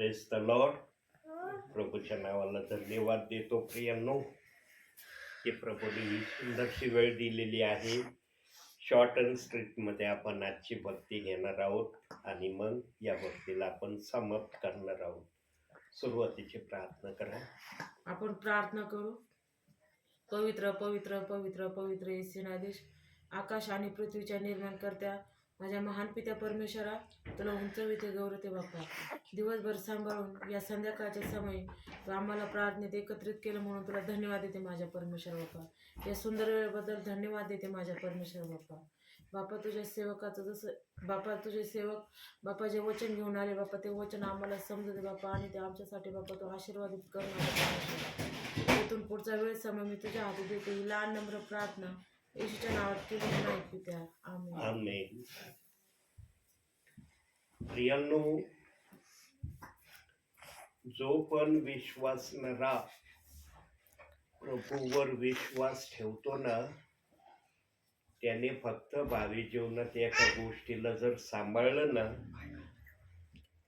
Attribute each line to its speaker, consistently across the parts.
Speaker 1: Press the Lord प्रभूच्या नावाला धन्यवाद देतो प्रियांनो. की प्रभूने ही सुंदरशी वेळ दिलेली आहे. शॉर्ट अँड स्ट्रीटमध्ये आपण आजची भक्ती घेणार आहोत आणि मग या भक्तीला आपण समाप्त करणार आहोत. सुरुवातीची प्रार्थना करा.
Speaker 2: आपण प्रार्थना करू. पवित्र पवित्र पवित्र पवित्र येसीनादेश आकाश आणि पृथ्वीच्या निर्माण करत्या माझ्या महान पित्या परमेश्वरा तुला उंचविते गौरवते बाप्पा. दिवसभर सांभाळून या संध्याकाळच्या समयी तू आम्हाला प्रार्थनेत एकत्रित केलं म्हणून तुला धन्यवाद देते माझ्या परमेश्वर बाप्पा. या सुंदर वेळेबद्दल धन्यवाद देते माझ्या परमेश्वर बाप्पा. बापा तुझ्या सेवकाचं जसं बापा तुझे सेवक बापा जे वचन घेऊन आले. बापा ते वचन आम्हाला समजते बापा आणि ते आमच्यासाठी बापा तो आशीर्वादित करणार इथून पुढचा वेळ समय मी तुझ्या हाती देते. ही लहान नम्र प्रार्थना येशूच्या नावात केली नाही आम्ही
Speaker 1: आमेन प्रियांनो जो पण विश्वासणारा प्रभूवर विश्वास ठेवतो ना त्याने फक्त भावी जीवनात एका गोष्टीला जर सांभाळलं ना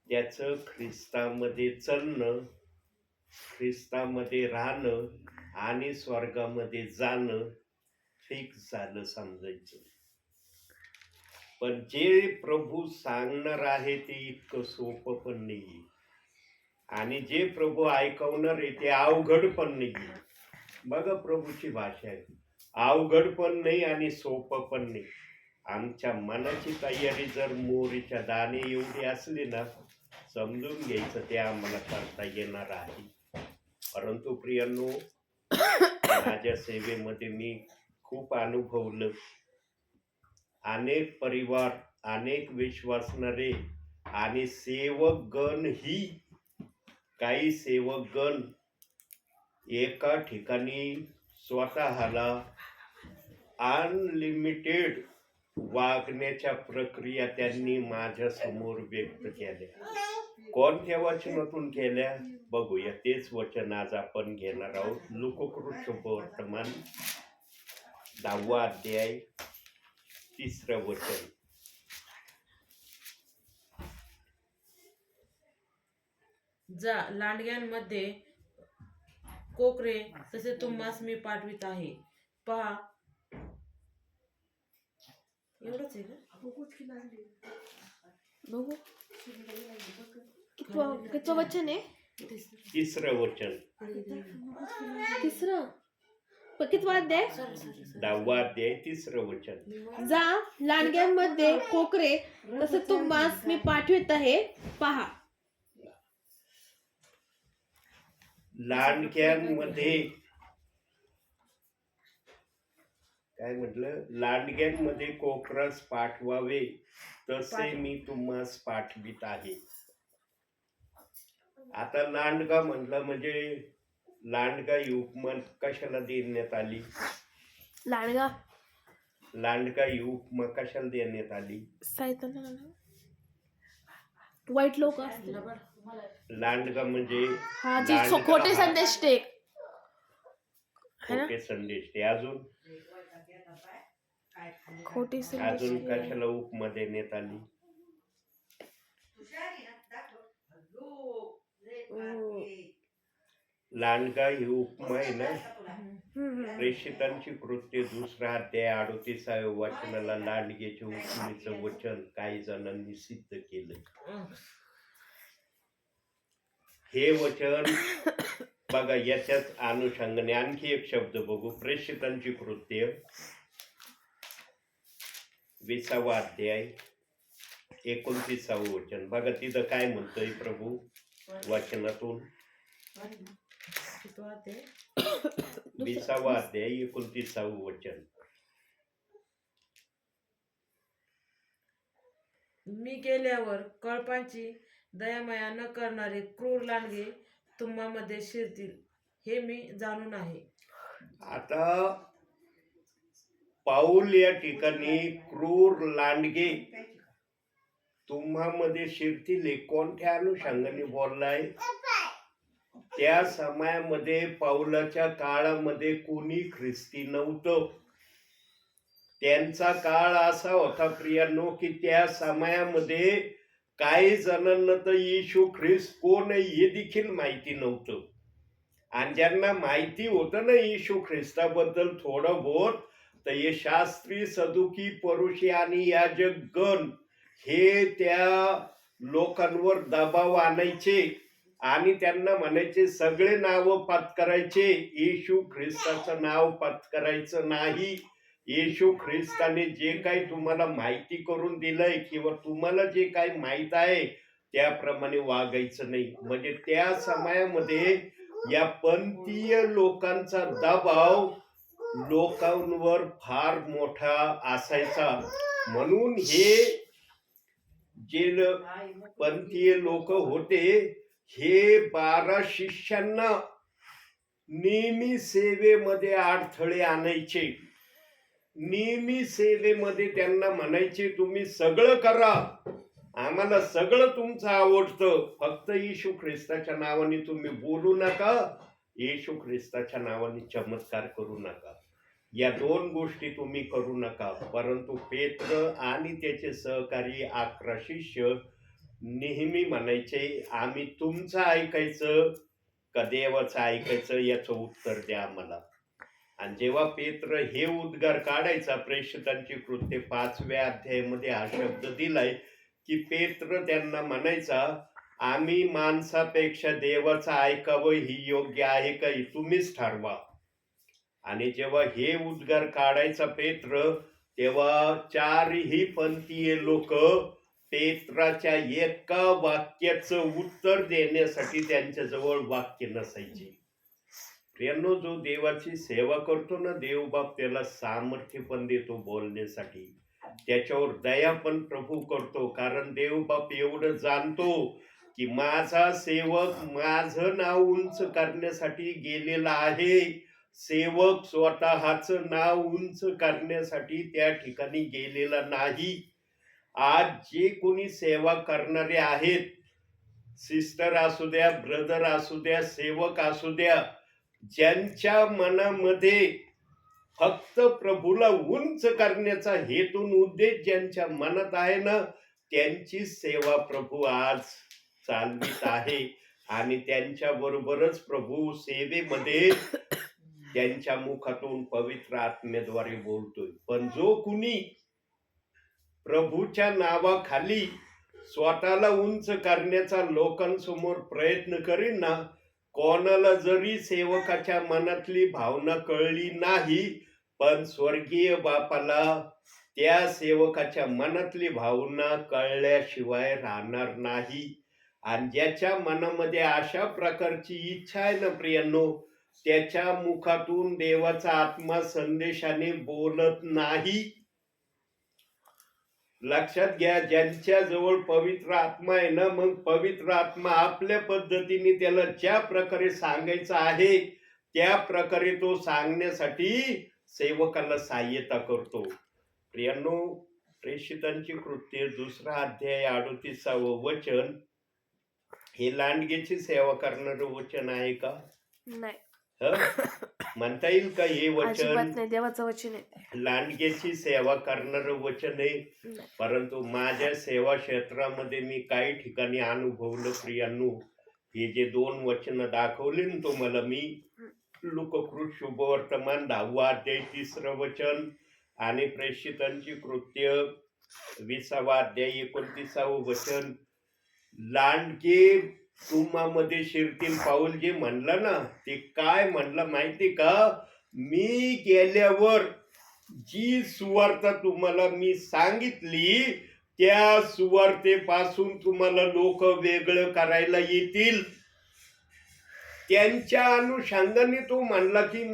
Speaker 1: त्याचं ख्रिस्तामध्ये चलणं ख्रिस्तामध्ये राहणं आणि स्वर्गामध्ये जाणं फिक्स झालं समजायचं पण जे प्रभू सांगणार आहे ते इतकं सोपं पण नाही आणि जे प्रभू ऐकवणार आहे ते अवघड पण नाही बघा प्रभूची भाषा आहे. अवघड पण नाही आणि सोपं पण नाही. आमच्या मनाची तयारी जर मोरीच्या दाणे एवढी असली ना समजून घ्यायचं ते आम्हाला करता येणार आहे. परंतु प्रियांनो माझ्या सेवेमध्ये मी खूप अनुभवलं. अनेक परिवार अनेक विश्वासणारे आणि सेवकगण ही काही सेवकगण एका ठिकाणी स्वतःला अनलिमिटेड वागण्याच्या प्रक्रिया त्यांनी माझ्यासमोर व्यक्त केल्या. कोणत्या वचनातून केल्या? बघूया. तेच वचन आज आपण घेणार आहोत. लोककृष वर्तमान दहावा अध्याय तिसरं वचन.
Speaker 2: जा लांडग्यांमध्ये कोकरे तसे तुम्हास मी पाठवित आहे. पहा. एवढंच आहे का?
Speaker 3: वचन आहे?
Speaker 1: तिसरं वचन.
Speaker 3: तिसरं? प- कितवा अध्याय
Speaker 1: दहावा अध्याय तिसरं वचन.
Speaker 3: जा लांडग्यांमध्ये कोकरे तसे तुम्हास मी पाठवित आहे. पहा.
Speaker 1: लांडग्यांमध्ये काय म्हटलं? लांडग्यांमध्ये कोकरास पाठवावे तसे मी तुम्हास पाठवित आहे. आता लांडगा म्हटलं म्हणजे लांडगा ही उपमा कशाला देण्यात आली?
Speaker 3: लांडगा.
Speaker 1: लांडगा ही उपमा कशाला देण्यात आली?
Speaker 3: वाईट लोक असतील.
Speaker 1: लांडगा म्हणजे
Speaker 3: हा जी
Speaker 1: लांडगा.
Speaker 3: सो- खोटे
Speaker 1: हा-
Speaker 3: संदेश ते है ना?
Speaker 1: खोटे संदेश ते अजून?
Speaker 3: खोटे
Speaker 1: अजून
Speaker 3: संदेश
Speaker 1: कशाला उपमा देण्यात आली. लांडगा ही उपमा आहे ना. प्रेषितांची कृत्य दुसरा अध्याय अडोतीसाव्या वचनाला लांडग्याच्या उपमेचं वचन काही जणांनी सिद्ध केलं. हे वचन बघा याच्याच अनुषंगाने आणखी एक शब्द बघू. प्रेषितांची कृत्य. विसावा अध्याय एकोणतीसावं वचन. बघा तिथं काय म्हणतोय प्रभू? वचनातून.
Speaker 2: ते
Speaker 1: विसावा अध्याय एकोणतीसावं वचन
Speaker 2: मी गेल्यावर कळपांची दयामया न करणारे क्रूर लांडगे तुम्हामध्ये शिरतील हे मी जाणून आहे
Speaker 1: आता पाऊल या ठिकाणी क्रूर लांडगे तुम्हामध्ये शिरतील हे कोणत्या अनुषंगाने बोललाय त्या समयामध्ये पाऊलाच्या काळामध्ये कोणी ख्रिस्ती नव्हतं. त्यांचा काळ असा होता प्रियांनो की त्या समयामध्ये काही जणांना तर येशू ख्रिस्त कोण हे देखील माहिती नव्हतं. आणि ज्यांना माहिती होतं ना येशू ख्रिस्ताबद्दल थोडं बहुत तर हे शास्त्री सदुकी परुषी आणि याजक गण हे त्या लोकांवर दबाव आणायचे. आणि त्यांना म्हणायचे सगळे नाव करायचे. येशू ख्रिस्ताचं नाव करायचं नाही. येशू ख्रिस्ताने जे काही तुम्हाला माहिती करून दिलंय किंवा तुम्हाला जे काही माहीत आहे त्याप्रमाणे वागायचं नाही. म्हणजे त्या समयामध्ये या पंथीय लोकांचा दबाव लोकांवर फार मोठा असायचा. म्हणून हे जे पंथीय लोक होते हे बारा शिष्यांना नेहमी सेवेमध्ये अडथळे आणायचे. नेहमी सेवेमध्ये त्यांना म्हणायचे तुम्ही सगळं करा. आम्हाला सगळं तुमचं आवडतं. फक्त येशू ख्रिस्ताच्या नावाने तुम्ही बोलू नका. येशू ख्रिस्ताच्या नावाने चमत्कार करू नका. या दोन गोष्टी तुम्ही करू नका. परंतु पेत्र आणि त्याचे सहकारी अकरा शिष्य नेहमी म्हणायचे आम्ही तुमचं ऐकायचं का देवाचं ऐकायचं याचं उत्तर द्या आम्हाला. आणि जेव्हा पेत्र हे उद्गार काढायचा प्रेषितांची कृत्य पाचव्या अध्यायामध्ये हा शब्द दिलाय की पेत्र त्यांना म्हणायचा आम्ही माणसापेक्षा देवाचं ऐकावं ही योग्य आहे का तुम्हीच ठरवा. आणि जेव्हा हे उद्गार काढायचा पेत्र तेव्हा चारही पंथीय लोक पेत्राच्या एका वाक्याचं उत्तर देण्यासाठी त्यांच्याजवळ वाक्य नसायचे. प्रियांनो जो देवाची सेवा करतो ना देवबाप त्याला सामर्थ्य पण देतो बोलण्यासाठी. त्याच्यावर दया पण प्रभू करतो कारण देवबाप एवढं जाणतो की माझा सेवक माझं नाव उंच करण्यासाठी गेलेला आहे. सेवक स्वतःचं नाव उंच करण्यासाठी त्या ठिकाणी गेलेला नाही. आज जे कोणी सेवा करणारे आहेत सिस्टर असू द्या ब्रदर असू द्या सेवक असू द्या ज्यांच्या मनामध्ये फक्त प्रभूला उंच करण्याचा हेतून उद्देश ज्यांच्या मनात आहे ना त्यांची सेवा प्रभू आज चालवीत आहे. आणि त्यांच्या बरोबरच प्रभू सेवेमध्ये त्यांच्या मुखातून पवित्र आत्म्याद्वारे बोलतोय. पण जो कुणी प्रभूच्या नावाखाली स्वतःला उंच करण्याचा लोकांसमोर प्रयत्न करीन ना कोणाला जरी सेवकाच्या मनातली भावना कळली नाही पण स्वर्गीय बापाला त्या सेवकाच्या मनातली भावना कळल्याशिवाय राहणार नाही. आणि ज्याच्या मनामध्ये अशा प्रकारची इच्छा आहे ना प्रियांनो त्याच्या मुखातून देवाचा आत्मा संदेशाने बोलत नाही. लक्षात घ्या ज्यांच्या जवळ पवित्र आत्मा आहे ना मग पवित्र आत्मा आपल्या पद्धतीने त्याला ज्या प्रकारे सांगायचं आहे त्या प्रकारे तो सांगण्यासाठी सेवकाला सहाय्यता करतो. प्रियांनो प्रेषितांची कृत्य दुसरा अध्याय अडोतीसावं वचन. हे लांडगेची सेवा करणारं वचन आहे का?
Speaker 3: नाही.
Speaker 1: म्हणता येईल का हे
Speaker 3: अजिबात
Speaker 1: वचन
Speaker 3: नाही देवाचं वचन आहे.
Speaker 1: लांडगेची सेवा करणारं वचन आहे. परंतु माझ्या सेवा क्षेत्रामध्ये मी काही ठिकाणी अनुभवलं प्रियांनो हे जे दोन वचन दाखवले ना तुम्हाला मी लोककृत शुभवर्तमान दहावा अध्याय तिसरं वचन आणि प्रेषितांची कृत्य विसावा अध्याय एकोणतीसावं वचन. लांडगे तुम्हामध्ये शिरतील पाऊल जे म्हणलं ना ते काय म्हणलं माहिती का? मी गेल्यावर जी सुवार्ता तुम्हाला मी सांगितली त्या सुवार्थेपासून तुम्हाला लोक वेगळं करायला येतील. त्यांच्या अनुषंगाने तो म्हणला की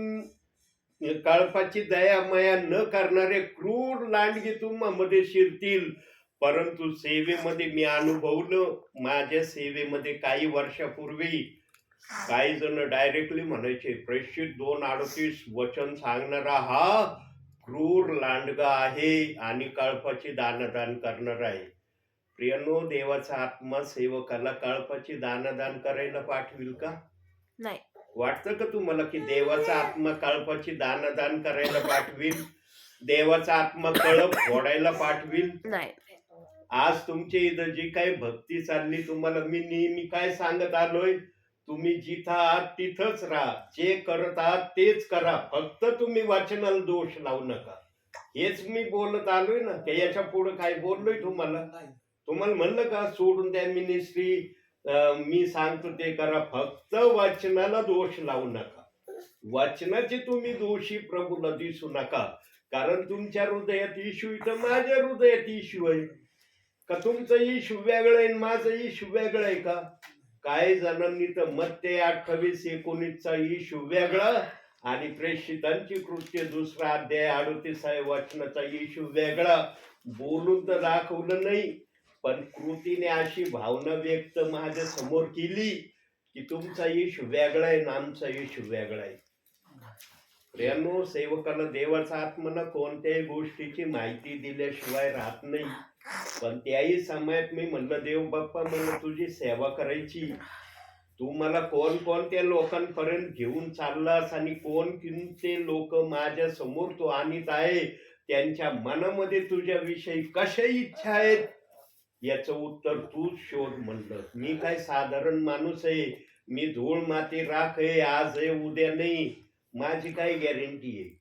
Speaker 1: कळपाची दया माया न करणारे क्रूर लांडगे तुम्हामध्ये शिरतील. परंतु सेवेमध्ये मी अनुभवलं. माझ्या सेवेमध्ये काही वर्षापूर्वी काही जण डायरेक्टली म्हणायचे प्रेषित दोन अडतीस वचन सांगणारा हा क्रूर लांडगा आहे आणि कळपाची दानदान करणार आहे. प्रियनो देवाचा आत्मा सेवकाला कळपाची दानदान करायला पाठविल का?
Speaker 3: नाही.
Speaker 1: वाटतं का तुम्हाला की देवाचा आत्मा कळपाची दानदान करायला पाठविल? देवाचा आत्मा कळप फोडायला पाठविल?
Speaker 3: नाही.
Speaker 1: आज तुमच्या इथं जी काही भक्ती चालली तुम्हाला मी नेहमी काय सांगत आलोय? तुम्ही जिथं आहात तिथंच राहा. जे करत आहात तेच करा. फक्त तुम्ही वाचनाला दोष लावू नका. हेच मी बोलत आलोय ना की याच्यापुढे काय बोललोय तुम्हाला? तुम्हाला म्हणलं का सोडून द्या मिनिस्ट्री मी सांगतो ते करा. फक्त वाचनाला दोष लावू नका. वाचनाचे तुम्ही दोषी प्रभूला दिसू नका. कारण तुमच्या हृदयात इशू इथं माझ्या हृदयात इशू आहे. का तुमचं इशू वेगळं आहे आणि माझं इशू वेगळं आहे का? काही जणांनी तर मत्ते अठ्ठावीस एकोणीसचा ईश वेगळा आणि प्रेषितांची कृत्य दुसरा अध्याय अडोतीस आहे वाचनाचा इशू वेगळा बोलून तर दाखवलं नाही पण कृतीने अशी भावना व्यक्त माझ्यासमोर केली की तुमचा इशू वेगळा आहे ना आमचा इशू वेगळा आहे. प्रियानो सेवकाला देवाचा आत्मना कोणत्याही गोष्टीची माहिती दिल्याशिवाय राहत नाही. पण त्याही समयात मी म्हणलं देव बाप्पा मला तुझी सेवा करायची. तू मला कोण कोणत्या लोकांपर्यंत घेऊन चाललास आणि कोण कोणते लोक माझ्यासमोर तू आणीत आहे? त्यांच्या मनामध्ये तुझ्याविषयी कशा इच्छा आहेत? याचं उत्तर तूच शोध म्हणलं. मी काय साधारण माणूस आहे. मी धूळ माती राख आहे. आज आहे उद्या नाही. माझी काय गॅरंटी आहे.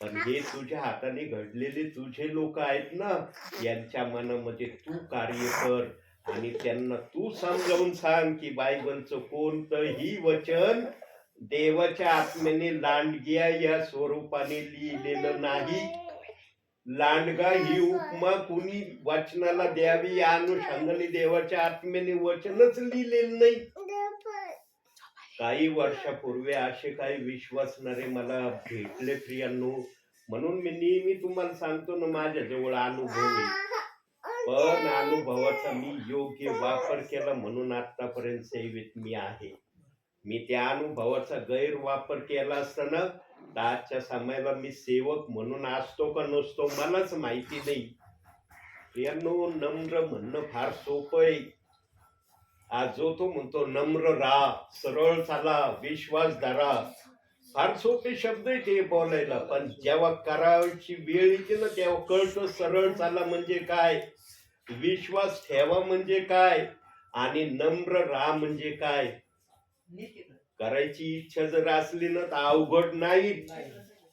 Speaker 1: पण हे तुझ्या हाताने घडलेले तुझे लोक आहेत ना यांच्या मनामध्ये तू कार्य कर आणि त्यांना तू समजावून सांग की बायबलचं कोणतंही वचन देवाच्या आत्म्याने लांडग्या या स्वरूपाने लिहिलेलं नाही. लांडगा ही उपमा कुणी वाचनाला द्यावी या अनुषंगाने देवाच्या आत्म्याने वचनच लिहिलेलं नाही. काही वर्षापूर्वी असे काही विश्वासणारे मला भेटले प्रियांनो. म्हणून मी नेहमी तुम्हाला सांगतो ना माझ्याजवळ अनुभव आहे. पण अनुभवाचा मी योग्य वापर केला म्हणून आतापर्यंत सेवेत मी आहे. मी त्या अनुभवाचा गैरवापर केला असताना तर आजच्या समयाला मी सेवक म्हणून असतो का नसतो मलाच माहिती नाही. प्रियांनो नम्र म्हणणं फार सोपं आहे. आज जो तो म्हणतो नम्र राहा सरळ चाला विश्वास धरा. फार सोपे शब्द आहे ते बोलायला पण जेव्हा करायची वेळ येते ना तेव्हा कळतं सरळ चाला म्हणजे काय? विश्वास ठेवा म्हणजे काय? आणि नम्र राहा म्हणजे काय? करायची इच्छा जर असली ना तर अवघड नाही.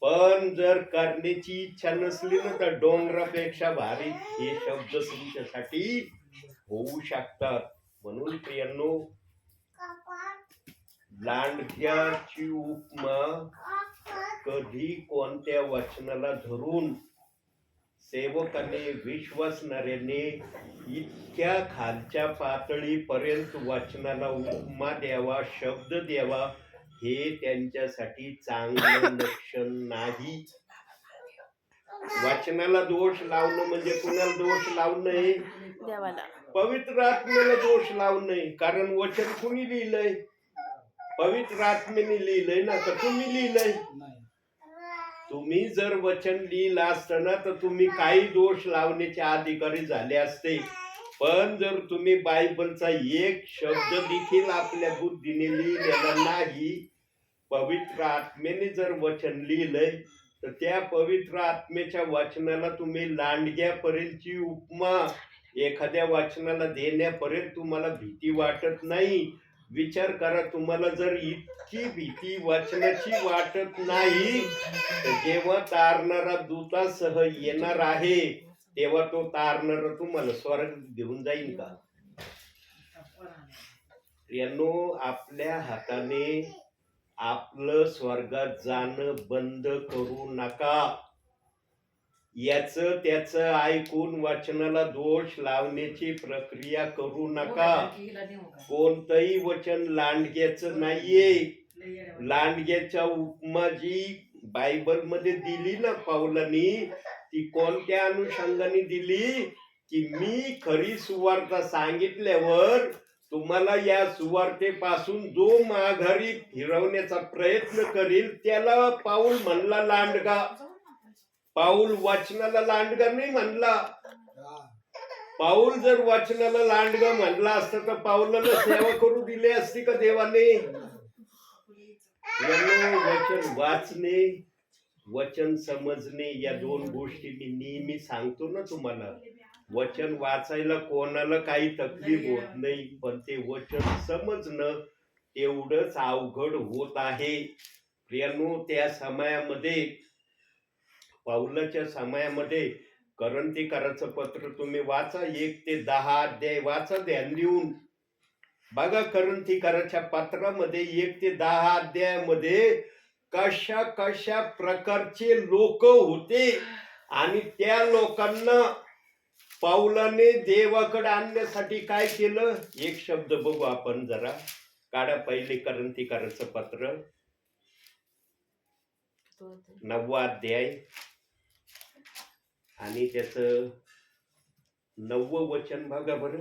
Speaker 1: पण जर करण्याची इच्छा नसली ना तर डोंगरापेक्षा भारी हे शब्द तुमच्यासाठी होऊ शकतात. म्हणून प्रियांनो लांडग्याची उपमा कधी कोणत्या वचनाला धरून सेवकाने विश्वासणाऱ्याने इतक्या खालच्या पातळीपर्यंत वचनाला उपमा द्यावा शब्द द्यावा हे त्यांच्यासाठी चांगलं लक्षण नाही. वाचनाला दोष लावणं म्हणजे कुणाला दोष लावणं हे
Speaker 3: देवाला.
Speaker 1: पवित्र आत्मेला दोष लावू नये कारण वचन कुणी लिहिलंय? पवित्र आत्मेने लिहिलंय ना तर तुम्ही लिहिलंय. तुम्ही जर वचन लिहिलं असतं ना तर तुम्ही काही दोष लावण्याचे अधिकारी झाले असते. पण जर तुम्ही बायबलचा एक शब्द देखील आपल्या बुद्धीने लिहिलेला नाही पवित्र आत्मेने जर वचन लिहिलंय तर त्या पवित्र आत्मेच्या वचनाला तुम्ही लांडग्यापर्यंतची उपमा एखाद्या वाचनाला देण्यापर्यंत तुम्हाला भीती वाटत नाही. विचार करा तुम्हाला जर इतकी भीती वाचनाची वाटत नाही तर जेव्हा तारणारा दूतासह येणार आहे तेव्हा तो तारणारा तुम्हाला स्वर्ग घेऊन जाईल का? यानो आपल्या हाताने आपलं स्वर्गात जाणं बंद करू नका. याच त्याच ऐकून वाचनाला दोष लावण्याची प्रक्रिया करू नका. कोणतंही वचन लांडग्याचं नाहीये. लांडग्याच्या उपमा जी बायबलमध्ये दिली ना पावलांनी ती कोणत्या अनुषंगाने दिली? की मी खरी सुवार्ता सांगितल्यावर तुम्हाला या सुवार्तेपासून जो माघारी फिरवण्याचा प्रयत्न करील त्याला पाऊल म्हणला लांडगा. पाऊल वाचनाला लांडगा नाही म्हणला. पाऊल जर वाचनाला लांडगा म्हणला असतं तर पाऊलाला सेवा करू दिली असती का देवाने? वचन वाचणे वचन समजणे या दोन गोष्टी मी नेहमी सांगतो ना तुम्हाला. वचन वाचायला कोणाला काही तकलीफ होत नाही पण ते वचन समजणं तेवढंच अवघड होत आहे. प्रियानो त्या समयामध्ये पाऊलाच्या समयामध्ये करंतीकाराचं पत्र तुम्ही वाचा एक ते दहा अध्याय वाचा ध्यान देऊन बघा करंतीकाराच्या पत्रामध्ये एक ते दहा अध्यायामध्ये कशा कशा प्रकारचे लोक होते आणि त्या लोकांना पाऊलाने देवाकडे आणण्यासाठी काय केलं? एक शब्द बघू आपण जरा. काढा पहिले करंतीकाराचं पत्र. नववा अध्याय. आणि त्याचं नववं वचन बघा बरं.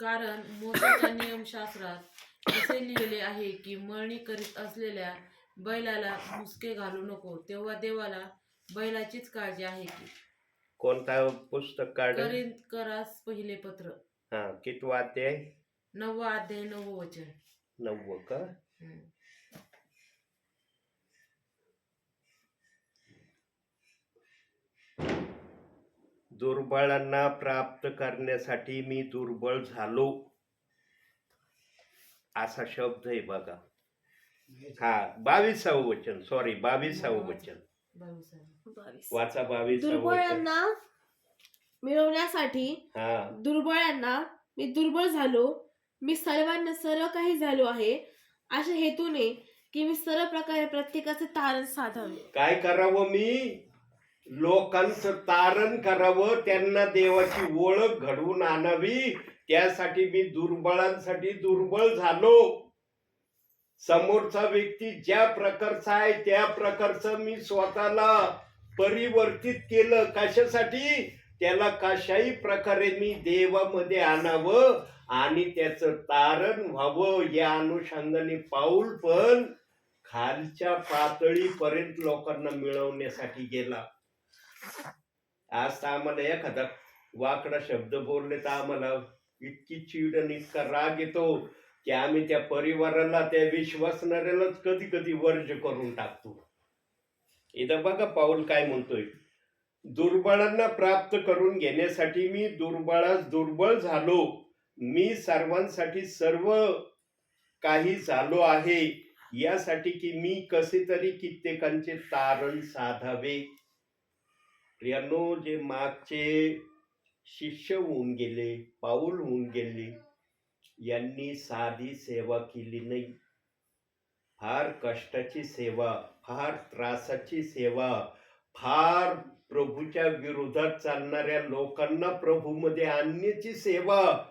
Speaker 2: कारण मोसाच्या नियमशास्त्रात असे लिहिले आहे की मळणी करीत असलेल्या बैलाला मुसके घालू नको तेव्हा देवाला बैलाचीच काळजी आहे की.
Speaker 1: कोणता पुस्तक काढ
Speaker 2: करीत करास पहिले पत्र.
Speaker 1: हा कितवा अध्याय?
Speaker 2: नववा अध्याय नववं वचन.
Speaker 1: नववं का?
Speaker 2: हम्म.
Speaker 1: दुर्बळांना प्राप्त करण्यासाठी मी दुर्बळ झालो. असा शब्द आहे बघा. हा बावीसावं वचन. सॉरी बावीसावं वचन. वाचा बावीसावं वचन.
Speaker 3: दुर्बळांना मिळवण्यासाठी
Speaker 1: हा.
Speaker 3: दुर्बळांना मी दुर्बळ झालो. मी सर्वांना सर्व काही झालो आहे. अशा हेतूने की मी सर्व प्रकारे प्रत्येकाचे तारण साधावे
Speaker 1: काय करावं मी? लोकांचं तारण करावं त्यांना देवाची ओळख घडवून आणावी. त्यासाठी मी दुर्बळांसाठी दुर्बळ झालो. समोरचा व्यक्ती ज्या प्रकारचा आहे त्या प्रकारचं मी स्वतःला परिवर्तित केलं. कशासाठी? त्याला कशाही प्रकारे मी देवामध्ये आणावं आणि त्याचं तारण व्हावं या अनुषंगाने पाऊल पण खालच्या पातळीपर्यंत लोकांना मिळवण्यासाठी गेला. आज तर आम्हाला एखादा वाकडा शब्द बोलले तर आम्हाला. इतकी चीड आणि इतका राग येतो की आम्ही त्या परिवाराला त्या विश्वासणाऱ्यालाच कधी कधी वर्ज करून टाकतो. इथं बघा पाऊल काय म्हणतोय. दुर्बळांना प्राप्त करून घेण्यासाठी मी दुर्बळास दुर्बळ झालो. मी सर्वांसाठी सर्व काही झालो आहे. यासाठी की मी कसे तरी कित्येकांचे तारण साधावे. त्र्याण्णव जे मागचे शिष्य होऊन गेले पाऊल होऊन गेले यांनी साधी सेवा केली नाही. फार कष्टाची सेवा फार त्रासाची सेवा फार प्रभूच्या विरोधात चालणाऱ्या लोकांना प्रभूमध्ये आणण्याची सेवा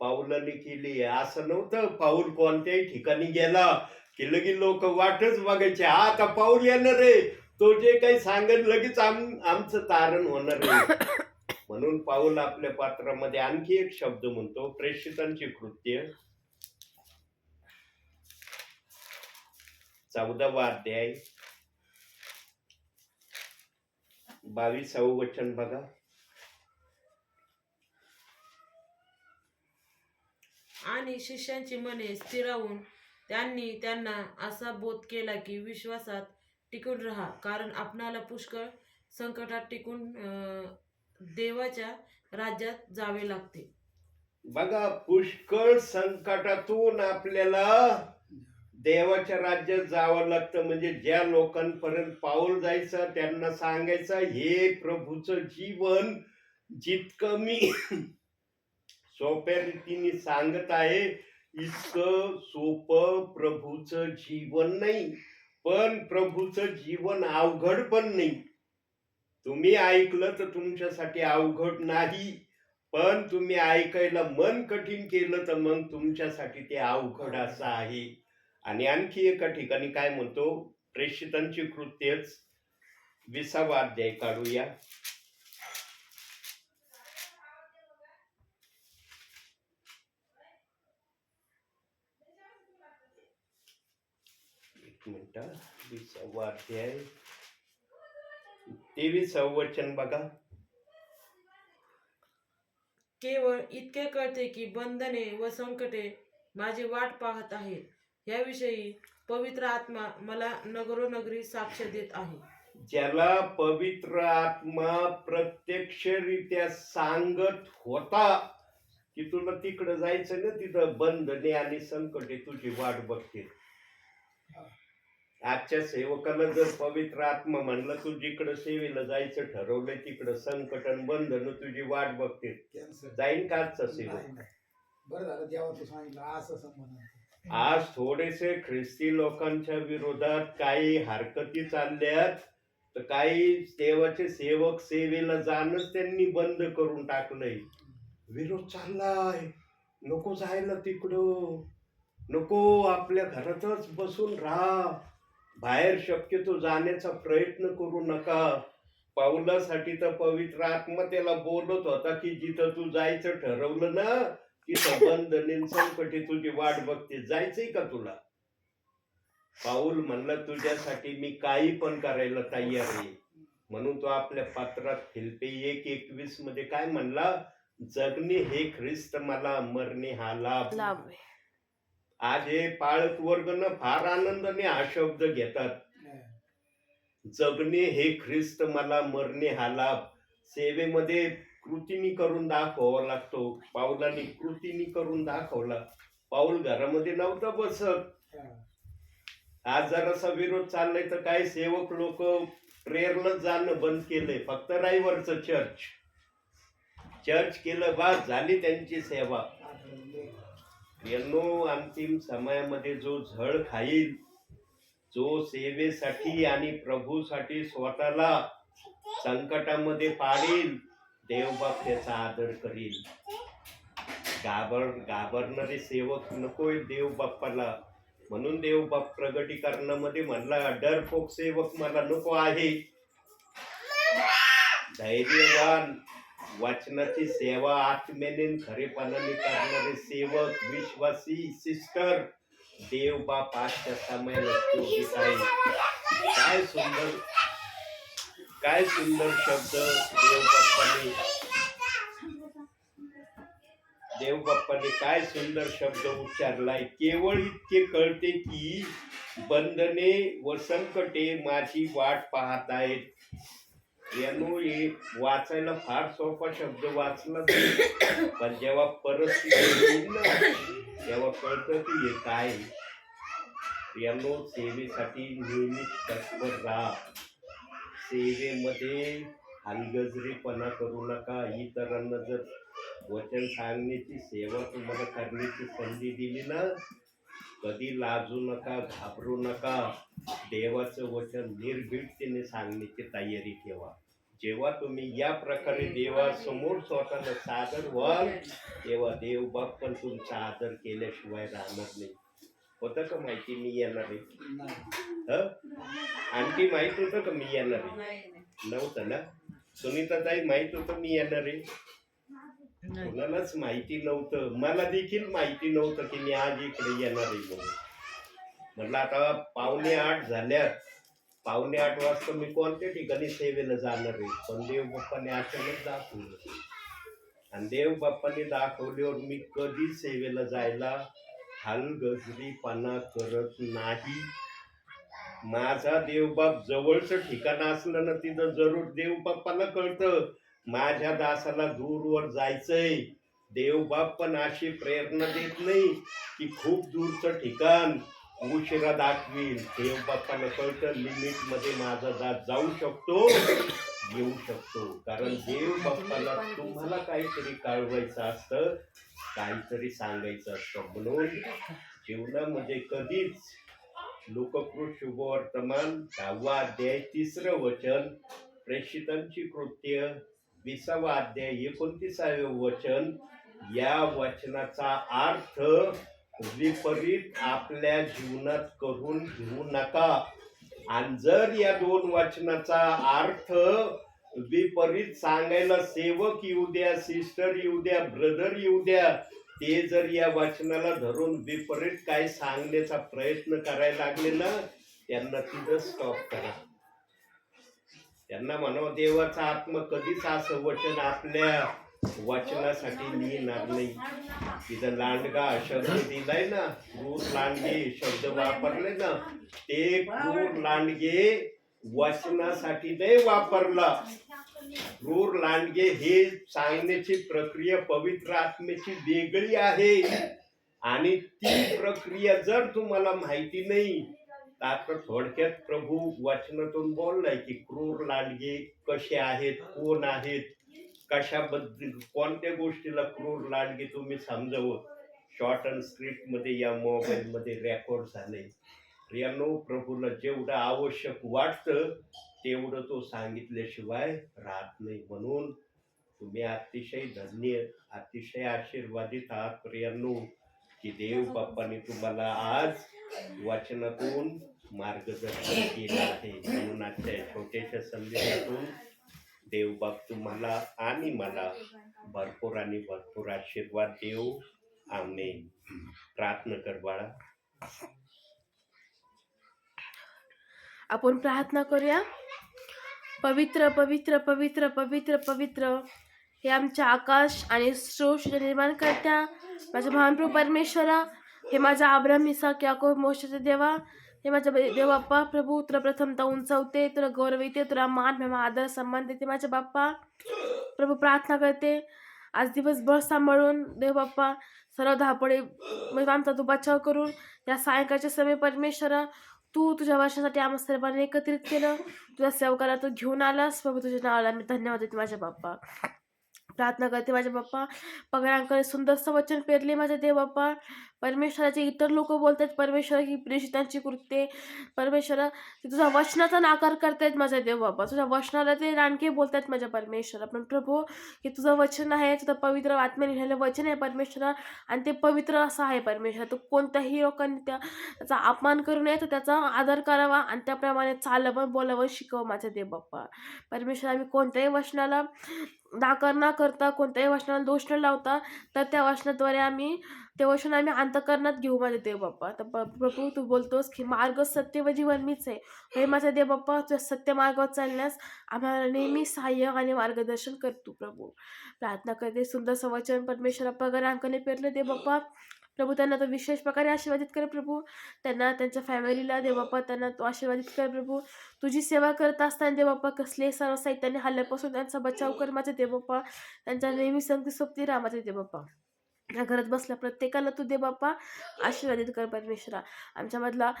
Speaker 1: पाऊलाने केली. असं नव्हतं. पाऊल कोणत्याही ठिकाणी गेला. की लगी लोक वाटच बघायचे आता पाऊल येणार रे तो जे काही सांगेल लगेच आम आमचं तारण होणार आहे म्हणून पाऊल आपल्या पात्रामध्ये आणखी एक शब्द म्हणतो प्रेषितांची कृत्य. चौदावा अध्याय. बावीसावं वचन बघा.
Speaker 2: आणि शिष्यांची मने स्थिरावून त्यांनी त्यांना असा बोध केला की विश्वासात टिकून राहा. कारण आपणाला पुष्कळ संकटात टिकून देवाच्या राज्यात जावे लागते.
Speaker 1: बघा पुष्कळ संकटातून आपल्याला देवाच्या राज्यात जावं लागतं. म्हणजे ज्या लोकांपर्यंत पाऊल जायचं त्यांना सांगायचं हे प्रभूचं जीवन जितकं मी सोप्या रीतीने सांगत आहे इतकं सोपं प्रभूचं जीवन नाही. पण प्रभूचं जीवन अवघड पण नाही. तुम्ही ऐकलं तर तुमच्यासाठी अवघड नाही. पण तुम्ही ऐकायला मन कठीण केलं तर मग तुमच्यासाठी ते अवघड असं आहे. आणि आणखी एका ठिकाणी काय म्हणतो? प्रेषितांची कृत्यच विसावा अध्याय काढूया. एक मिनिट. विसावा अध्याय. तेवीस वचन बघा.
Speaker 2: केवळ इतके कळते की बंधने व संकटे माझी वाट पाहत आहेत. याविषयी पवित्र आत्मा मला नगरोनगरी साक्ष देत आहे.
Speaker 1: ज्याला पवित्र आत्मा प्रत्यक्षरित्या सांगत होता की तुला तिकडं जायचं ना तिथं बंधने आणि संकटे तुझी वाट बघतील. आजच्या सेवकाला जर पवित्र आत्मा म्हणलं तू जिकडं सेवेला जायचं ठरवलंय तिकडं संकट आणि बंधन तुझी वाट
Speaker 4: कॅन्सर
Speaker 1: जाईन का आजचा सेवक.
Speaker 4: बरं झालं देवा तू सांगितलं असं संबंध
Speaker 1: आज थोडेसे ख्रिस्ती लोकांच्या विरोधात काही हरकती चालल्यात तर काही देवाचे सेवक सेवेला जाणंच त्यांनी बंद करून टाकलंय. विरोध चाललाय. नको जायला तिकडं. नको आपल्या घरातच बसून राहा. बाहेर शक्यतो जाण्याचा प्रयत्न करू नका. पावलासाठी तर पवित्र आत्मा त्याला बोलत होता की जिथं तू जायचं ठरवलं ना तिथं बंद संकटे तुझी वाट बघते. जायचंय का तुला? पाऊल म्हणलं तुझ्यासाठी मी काही पण करायला तयार आहे. म्हणून तो आपल्या पात्रात फिलपे एक एकवीसमध्ये काय म्हणला जगणे हे ख्रिस्त मला मरणे हा लाभ.
Speaker 3: लाभ
Speaker 1: आज हे पाळक वर्ग न फार आनंदाने हा शब्द घेतात. जगणे हे ख्रिस्त मला मरणे हा लाभ. सेवेमध्ये कृतीनी करून दाखवावा लागतो. पाऊलाने कृतीनी करून दाखवला. पाऊल घरामध्ये नव्हता बसत. आज जरासा विरोध चाललाय तर काय सेवक लोक प्रेरला जाणं बंद केलंय. फक्त रायवरचं चर्च चर्च केलं बस झाली त्यांची सेवा. यांनो अंतिम समयामध्ये जो झळ खाईल जो सेवेसाठी आणि प्रभूसाठी स्वतःला संकटामध्ये पाडील देवबाप त्याचा आदर करील. गाबर गाबरणारे सेवक नकोय देवबाप्पाला म्हणून देवबाप प्रगटीकरणामध्ये म्हणला डरपोक सेवक मला नको आहे. धैर्यवान वाचनाची सेवा आत्मेने खरेपणाने करणारे सेवक विश्वासी सिस्टर. देव बाप आजच्या समयाला आहे. काय सुंदर काय सुंदर शब्द देव बाप्पाने देव बाप्पाने काय सुंदर शब्द उच्चारलाय. केवळ इतके कळते की बंधने व संकटे माझी वाट पाहत आहेत. यानो हे वाचायला फार सोपा शब्द वाचला पण जेव्हा परिस्थिती तेव्हा कळतं की हे काय यानो सेवेसाठी नियमित तत्पर राहा सेवेमध्ये हलगजरीपणा करू नका. इतरांना जर वचन सांगण्याची सेवा तुम्हाला करण्याची संधी दिली ना कधी लाजू नका घाबरू नका. देवाचं वचन निर्भीडतेने सांगण्याची तयारी ठेवा. जेव्हा तुम्ही या प्रकारे देवासमोर स्वतःला सादर व्हाल तेव्हा देव बाप पण तुमचा आदर केल्याशिवाय राहणार नाही. होतं का माहिती? मी येणार आहे? आणखी माहीत होतं का मी येणार आहे? नव्हतं ना? सुनीता ताई माहीत होतं मी येणार आहे? कोणालाच माहिती नव्हतं. मला देखील माहिती नव्हतं की मी आज इकडे येणार आहे म्हणून. म्हटलं आता पावणे आठ झाल्यात. पावणे आठ वाजता मी कोणत्या ठिकाणी सेवेला जाणार आहे? पण देवबाप्पाने अचानक दाखवलं. आणि देवबाप्पाने दाखवल्यावर मी कधी सेवेला जायला हलगजरीपणा करत नाही. माझा देवबाप जवळचं ठिकाण असलं ना तिथं जरूर देवबाप्पाला कळतं. माझ्या दासाला दूरवर जायचंय. देवबाप पण अशी प्रेरणा देत नाही की खूप दूरचं ठिकाण. उशिरा दाखवील. देवबाप्पाला कळतं लिमिटमध्ये माझा दास जाऊ शकतो येऊ शकतो. कारण देव बाप्पाला तुम्हाला काहीतरी कळवायचं असतं काहीतरी सांगायचं असतं. म्हणून जीवनामध्ये कधीच लोककृत शुभवर्तमान दहावा अध्याय तिसरं वचन प्रेषितांची कृत्य विसावा अध्याय एकोणतीसावे वचन या वचनाचा अर्थ विपरीत आपल्या जीवनात करून घेऊ नका. आणि जर या दोन वचनाचा अर्थ विपरीत सांगायला सेवक येऊ द्या सिस्टर येऊ द्या ब्रदर येऊ द्या ते जर या वचनाला धरून विपरीत काय सांगण्याचा प्रयत्न करायला लागले ना त्यांना तिथं स्टॉप करा. त्यांना म्हणावं देवाचा आत्मा कधीच असं वचन आपल्या वचनासाठी मी नाही तिचा लांडगा शब्द दिलाय ना क्रूर लांडगे शब्द वापरले ना ते क्रूर लांडगे वचनासाठी नाही वापरला. क्रूर लांडगे हे सांगण्याची प्रक्रिया पवित्र आत्म्याची वेगळी आहे. आणि ती प्रक्रिया जर तुम्हाला माहिती नाही तर आता थोडक्यात प्रभू वचनातून बोललाय की क्रूर लांडगे कसे आहेत कोण आहेत? कशाबद्दल कोणत्या गोष्टीला क्रूर लांडगे तुम्ही समजावं शॉर्ट अँड स्क्रिप्टमध्ये या मोबाईल मध्ये रेकॉर्ड झाले? यानो प्रभूला जेवढं आवश्यक वाटतं तेवढं तो सांगितल्याशिवाय राहत नाही म्हणून तुम्ही अतिशय धन्य अतिशय आशीर्वादित आहात प्रियांनो की देव बाप्पाने तुम्हाला आज वचनातून मार्गदर्शन केलं आहे. म्हणून आजच्या छोट्याशा संदेशातून देव बाप तुम्हाला आणि मला भरपूर आणि भरपूर आशीर्वाद देऊ. आमेन. प्रार्थना कर बाळा.
Speaker 3: आपण प्रार्थना करूया. पवित्र पवित्र पवित्र पवित्र पवित्र हे आमच्या आकाश आणि सृष्टी निर्माण करत्या माझ्या महानप्रभू परमेश्वरा हे माझा आब्राम इसाक याकोब मोशाचे देवा हे माझ्या देव बाप्पा प्रभू तुला प्रथमतः उंचवते तुला गौरविते तुला मान मेमा आदर सन्मान देते. माझ्या बाप्पा प्रभू प्रार्थना करते. आज दिवसभर सांभाळून देव बाप्पा सर्व धापडे म्हणजे आमचा तू बचाव करून या सायंकाळच्या समय परमेश्वर तू तुझ्या वर्षासाठी आम्हा सर्वांनी एकत्रित केलं. तुझ्या सेवकाला तू घेऊन आलास. प्रभू तुझ्या नावाला मी धन्यवाद देते माझ्या बाप्पा. प्रार्थना करते माझे बाप्पा पगडांकडे सुंदरसं वचन पेरले माझे देव बाप्पा. परमेश्वराचे इतर लोक बोलतात परमेश्वर ही प्रेषितांची कृत्ये. परमेश्वरा ते तुझ्या वचनाचा नाकार करतायत माझा देव बाबा तुझ्या वचनाला ते रानके बोलतायत माझ्या परमेश्वरा. पण प्रभू हे तुझं वचन आहे तुझं पवित्र आत्म्याने लिहिलेलं वचन आहे परमेश्वरा. आणि ते पवित्र असं आहे परमेश्वरा. तो कोणत्याही लोकांनी त्या त्याचा अपमान करू नये तर त्याचा आदर करावा आणि त्याप्रमाणे चालावं बोलावं शिकवं माझा देव बाप्पा. परमेश्वर आम्ही कोणत्याही वचनाला नाकार न करता कोणत्याही वाचनाला दोष न लावता तर त्या वाचनाद्वारे आम्ही ते वचन आम्ही अंतकरणात घेऊ माझे देव बाप्पा तर प्रभू तू बोलतोस की मार्ग सत्य व जीवन मीच आहे. हे माझा देव बाप्पा तुझ्या सत्य मार्गावर चालण्यास आम्हाला नेहमी सहाय्य आणि मार्गदर्शन करतो प्रभू. प्रार्थना करते. सुंदर वचन परमेश्वर अप्पा अंकने पेरले देव बाप्पा प्रभू त्यांना तो विशेष प्रकारे आशीर्वादित कर प्रभू. त्यांना त्यांच्या फॅमिलीला देवबाप्पा त्यांना तो आशीर्वादित कर प्रभू. तुझी सेवा करत असताना देवबाप्पा कसले सर्व साहित्याने हल्ल्यापासून त्यांचा बचाव कर माझे देवबाप्पा त्यांच्या नेहमी संगती सोबती राहा माझे या घरात बसल्या प्रत्येकाला तू देबाप्पा आशीर्वादित कर परमेश्वरा. आमच्यामधला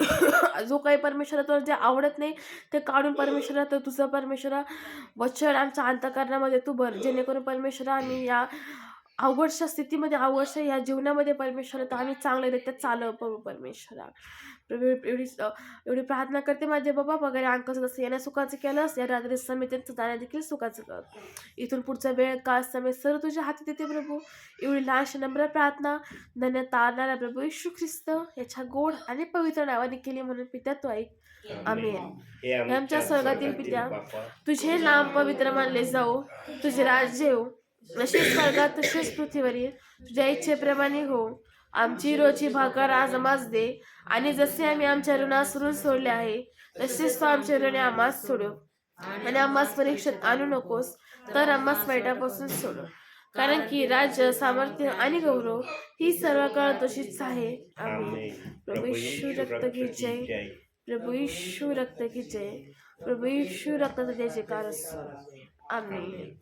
Speaker 3: जो काही परमेश्वरा तुला जे आवडत नाही ते काढून परमेश्वरा तर तुझं परमेश्वरा. वचन आमच्या अंतकरणामध्ये तू भर. जेणेकरून परमेश्वरा आम्ही या अवघडच्या स्थितीमध्ये अवघडच्या या जीवनामध्ये परमेश्वरा तर आम्ही चांगल्यारीत्या चालव प्रभू परमेश्वरा. प्रभू एवढी एवढी प्रार्थना करते माझे बाबा वगैरे अंकाचं जसं येण्या सुखाचं केलंस या रात्री समितीचं जाण्या देखील सुखाचं कर इथून पुढचा वेळ काळ समय सर्व तुझ्या हाती देते प्रभू. एवढी लहानशी नम्र प्रार्थना धन्य तारणारा प्रभू येशू ख्रिस्त याच्या गोड आणि पवित्र नावाने केली म्हणून पित्या तो ऐक. आमेन.
Speaker 1: हे
Speaker 3: आमच्या स्वर्गातील पित्या, तुझे नाम पवित्र मानले जाओ तुझे राज्य येऊ. जसे स्वर्गात तसेच पृथ्वीवरील तुझ्या इच्छेप्रमाणे हो आमची रोजची भाकर आज आम्हास दे. आणि जसे आम्ही आमच्या ऋणास ऋण सोडले आहे तसेच तो आमच्या ऋणे आम्हास सोडव. आणि आम्हास परीक्षेत आणू नकोस तर आम्हास वाईटापासून सोडव. कारण की राज्य सामर्थ्य आणि गौरव ही सर्व काळ तशीच आहे.
Speaker 1: आमेन.
Speaker 3: प्रभू येशू रक्त की जय. प्रभू येशू रक्त की जय. प्रभू येशू रक्त जयचे कार आमेन.